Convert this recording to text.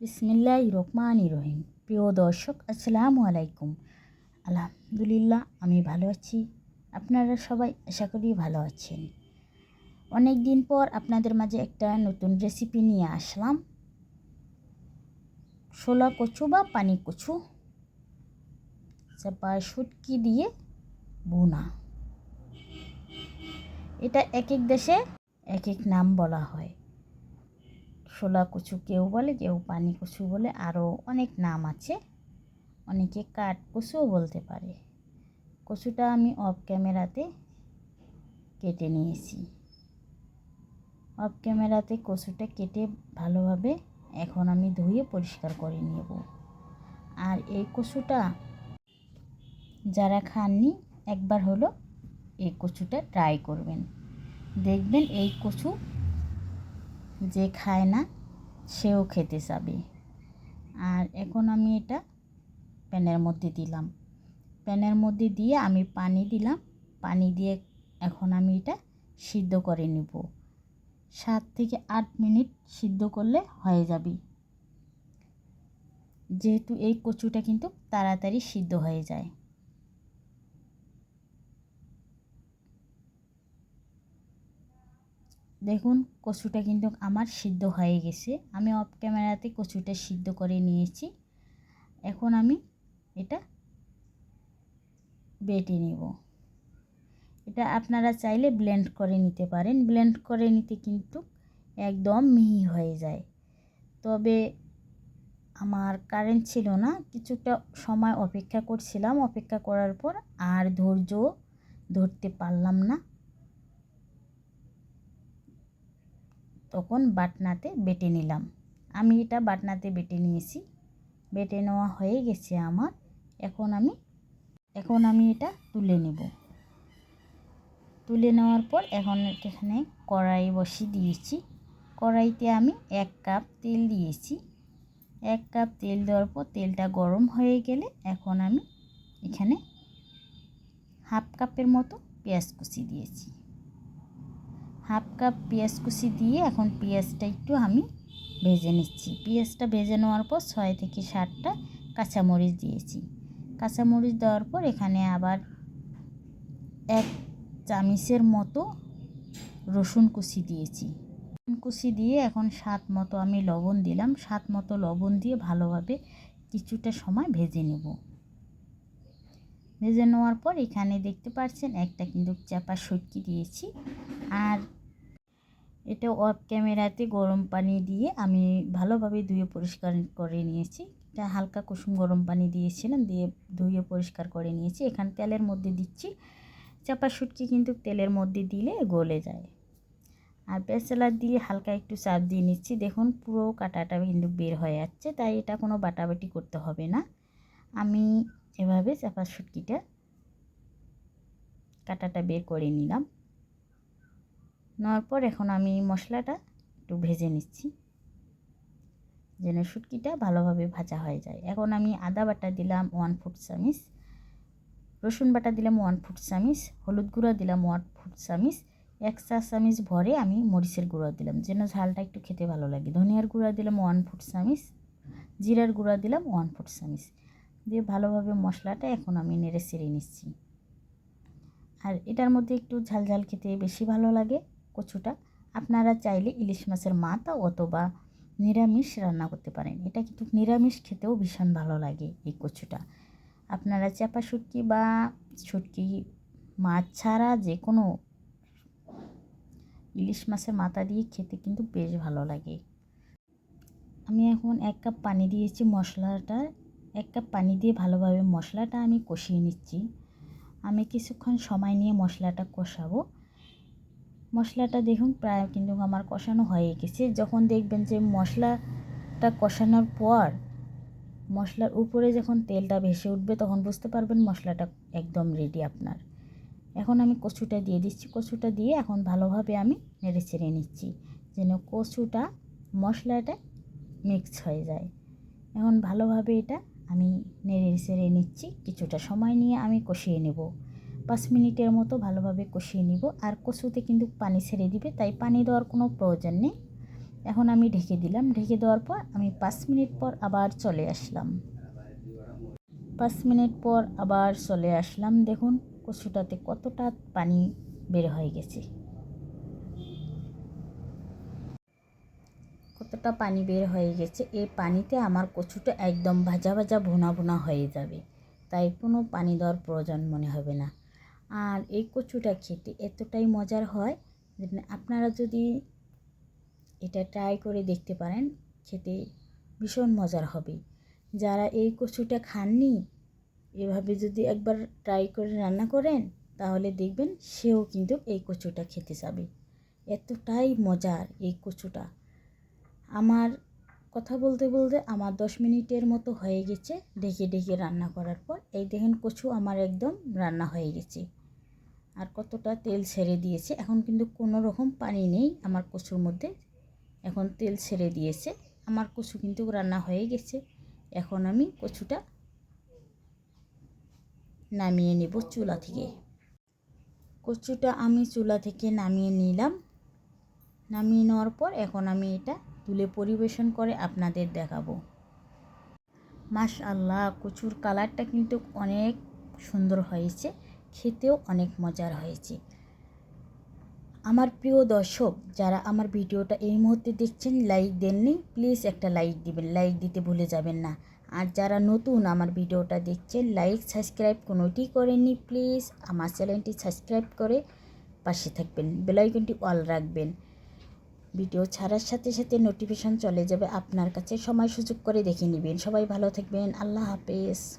বিসমিল্লাহ রহমান রহিম প্রিয় দর্শক, আসসালামু আলাইকুম। আলহামদুলিল্লাহ, আমি ভালো আছি। আপনারা সবাই আশা করি ভালো আছেন। অনেক দিন পর আপনাদের মাঝে একটা নতুন রেসিপি নিয়ে আসলাম। শোলা কচু বা পানি কচু। চাপা শুটকি দিয়ে বোনা এটা এক এক দেশে এক এক নাম বলা হয়। শোলা কচু কেউ বলে, কেউ পানি কচু বলে, আরও অনেক নাম আছে। অনেকে কাঠ কচুও বলতে পারে। কচুটা আমি অফ ক্যামেরাতে কেটে নিয়েছি। অফ ক্যামেরাতে কচুটা কেটে ভালোভাবে এখন আমি ধুয়ে পরিষ্কার করে নেব। আর এই কচুটা যারা খাননি, একবার হলো এই কচুটা ট্রাই করবেন। দেখবেন এই কচু যে খায় না, সেও খেতে চাবে। আর এখন আমি এটা প্যানের মধ্যে দিলাম। প্যানের মধ্যে দিয়ে আমি পানি দিলাম। পানি দিয়ে এখন আমি এটা সিদ্ধ করে নেব। সাত থেকে আট মিনিট সিদ্ধ করলে হয়ে যাবে। যেহেতু এই কচুটা কিন্তু তাড়াতাড়ি সিদ্ধ হয়ে যায়। দেখুন, কচুটা কিন্তু আমার সিদ্ধ হয়ে গেছে। আমি অফ ক্যামেরাতে কচুটা সিদ্ধ করে নিয়েছি। এখন আমি এটা বেটে নেব। এটা আপনারা চাইলে ব্লেন্ড করে নিতে পারেন। ব্লেন্ড করে নিতে কিন্তু একদম মিহি হয়ে যায়। তবে আমার কারেন্ট ছিল না। কিছুটা সময় অপেক্ষা করছিলাম। অপেক্ষা করার পর আর ধৈর্য ধরতে পারলাম না। তখন বাটনাতে বেটে নিলাম। আমি এটা বাটনাতে বেটে নিয়েছি। বেটে নেওয়া হয়ে গেছে আমার। এখন আমি এখন আমি এটা তুলে নেব। তুলে নেওয়ার পর এখন এখানে কড়াই বসিয়ে দিয়েছি। কড়াইতে আমি এক কাপ তেল দিয়েছি। এক কাপ তেল দেওয়ার পর তেলটা গরম হয়ে গেলে এখন আমি এখানে হাফ কাপের মতো পেঁয়াজ কুচি দিয়েছি। হাফ কাপ পেঁয়াজ কুচি দিয়ে এখন পেঁয়াজটা একটু আমি ভেজে নিচ্ছি। পেঁয়াজটা ভেজে নেওয়ার পর ছয় থেকে সাতটা কাঁচামরিচ দিয়েছি। কাঁচামরিচ দেওয়ার পর এখানে আবার এক চামিচের মতো রসুন কুচি দিয়েছি। রসুন কুচি দিয়ে এখন স্বাদ মতো আমি লবণ দিলাম। স্বাদ মতো লবণ দিয়ে ভালোভাবে কিছুটা সময় ভেজে নেব। ভেজে নেওয়ার পর এখানে দেখতে পাচ্ছেন একটা কিন্তু চাপা সটকি দিয়েছি। আর এটা অফ ক্যামেরাতে গরম পানি দিয়ে আমি ভালোভাবে ধুয়ে পরিষ্কার করে নিয়েছি। এটা হালকা কুসুম গরম পানি দিয়েছিলাম, দিয়ে ধুয়ে পরিষ্কার করে নিয়েছি। এখানে তেলের মধ্যে দিচ্ছি। চাপা শুটকি কিন্তু তেলের মধ্যে দিলে গলে যায়। আর পেঁচালার দিয়ে হালকা একটু চাপ দিয়ে নিচ্ছি। দেখুন, পুরো কাটাটা কিন্তু বের হয়ে যাচ্ছে, তাই এটা কোনো বাটাবাটি করতে হবে না। আমি এভাবে চাপা শুটকিটা, কাটাটা বের করে নিলাম। নেওয়ার পর এখন আমি মশলাটা একটু ভেজে নিচ্ছি, যেন শুটকিটা ভালোভাবে ভাজা হয়ে যায়। এখন আমি আদা বাটা দিলাম ওয়ান ফুট চামিচ, রসুন বাটা দিলাম ওয়ান ফুট চামিচ, হলুদ গুঁড়ো দিলাম ওয়ান ফুট চামিচ, এক চা চামিচ ভরে আমি মরিচের গুঁড়ো দিলাম, যেন ঝালটা একটু খেতে ভালো লাগে। ধনিয়ার গুঁড়া দিলাম ওয়ান ফুট চামিচ, জিরার গুঁড়া দিলাম ওয়ান ফুট চামিচ। দিয়ে ভালোভাবে মশলাটা এখন আমি নেড়ে চেড়ে নিচ্ছি। আর এটার মধ্যে একটু ঝাল ঝাল খেতে বেশি ভালো লাগে। কচুটা, আপনারা চাইলে ইলিশ মাছের মাথা অথবা নিরামিষ রান্না করতে পারেন। এটা কিন্তু নিরামিষ খেতেও ভীষণ ভালো লাগে এই কচুটা। আপনারা চাপা শুটকি বা শুটকি মাছ ছাড়া যে কোনো ইলিশ মাছের মাথা দিয়ে খেতে কিন্তু বেশ ভালো লাগে। আমি এখন এক কাপ পানি দিয়েছি মশলাটা। এক কাপ পানি দিয়ে ভালোভাবে মশলাটা আমি কষিয়ে নিচ্ছি। আমি কিছুক্ষণ সময় নিয়ে মশলাটা কষাবো। মশলাটা দেখুন, প্রায় কিন্তু আমার কষানো হয়ে গেছে। যখন দেখবেন যে মশলাটা কষানোর পর মশলার উপরে যখন তেলটা ভেসে উঠবে, তখন বুঝতে পারবেন মশলাটা একদম রেডি আপনার। এখন আমি কচুটা দিয়ে দিচ্ছি। কচুটা দিয়ে এখন ভালোভাবে আমি নেড়ে চেড়ে নিচ্ছি, যেন কচুটা মশলাটা মিক্স হয়ে যায়। এখন ভালোভাবে এটা আমি নেড়ে চেড়ে নিচ্ছি। কিছুটা সময় নিয়ে আমি কষিয়ে নেব। পাঁচ মিনিটের মতো ভালোভাবে কষিয়ে নিব। আর কচুতে কিন্তু পানি ছেড়ে দিবে, তাই পানি দেওয়ার কোনো প্রয়োজন নেই। এখন আমি ঢেকে দিলাম। ঢেকে দেওয়ার পর আমি পাঁচ মিনিট পর আবার চলে আসলাম। পাঁচ মিনিট পর আবার চলে আসলাম। দেখুন, কচুটাতে কতটা পানি বের হয়ে গেছে। কতটা পানি বের হয়ে গেছে, এই পানিতে আমার কচুটা একদম ভাজা ভাজা ভুনা ভুনা হয়ে যাবে। তাই কোনো পানি দেওয়ার প্রয়োজন মনে হবে না। আর এই কচুটা খেতে এতটাই মজার হয় আপনারা যদি এটা ট্রাই করে দেখতে পারেন, খেতে ভীষণ মজার হবে। যারা এই কচুটা খাননি, এভাবে যদি একবার ট্রাই করে রান্না করেন, তাহলে দেখবেন সেও কিন্তু এই কচুটা খেতে যাবে। এতটাই মজার এই কচুটা। আমার কথা বলতে বলতে আমার দশ মিনিটের মতো হয়ে গেছে, ঢেকে ঢেকে রান্না করার পর। এই দেখেন কচু আমার একদম রান্না হয়ে গেছে। আর কতটা তেল ছেড়ে দিয়েছে। এখন কিন্তু কোনো রকম পানি নেই আমার কচুর মধ্যে। এখন তেল ছেড়ে দিয়েছে। আমার কচু কিন্তু রান্না হয়ে গেছে। এখন আমি কচুটা নামিয়ে নেব চুলা থেকে। কচুটা আমি চুলা থেকে নামিয়ে নিলাম। নামিয়ে নেওয়ার পর এখন আমি এটা তুলে পরিবেশন করে আপনাদের দেখাবো। মাশ আল্লাহ কচুর কালারটা কিন্তু অনেক সুন্দর হয়েছে। খেতেও অনেক মজার হয়েছে। আমার প্রিয় দর্শক, যারা আমার ভিডিওটা এই মুহূর্তে দেখছেন লাইক দেননি প্লিজ একটা লাইক দিবেন। লাইক দিতে ভুলে যাবেন না। আর যারা নতুন আমার ভিডিওটা দেখছেন লাইক সাবস্ক্রাইব কোনোটি করেননি প্লিজ আমার চ্যানেলটি সাবস্ক্রাইব করে পাশে থাকবেন। বেলাইকনটি অল রাখবেন। ভিডিও ছাড়ার সাথে সাথে নোটিফিকেশান চলে যাবে। আপনার কাছে সময় সুযোগ করে দেখে নেবেন। সবাই ভালো থাকবেন। আল্লাহ হাফেজ।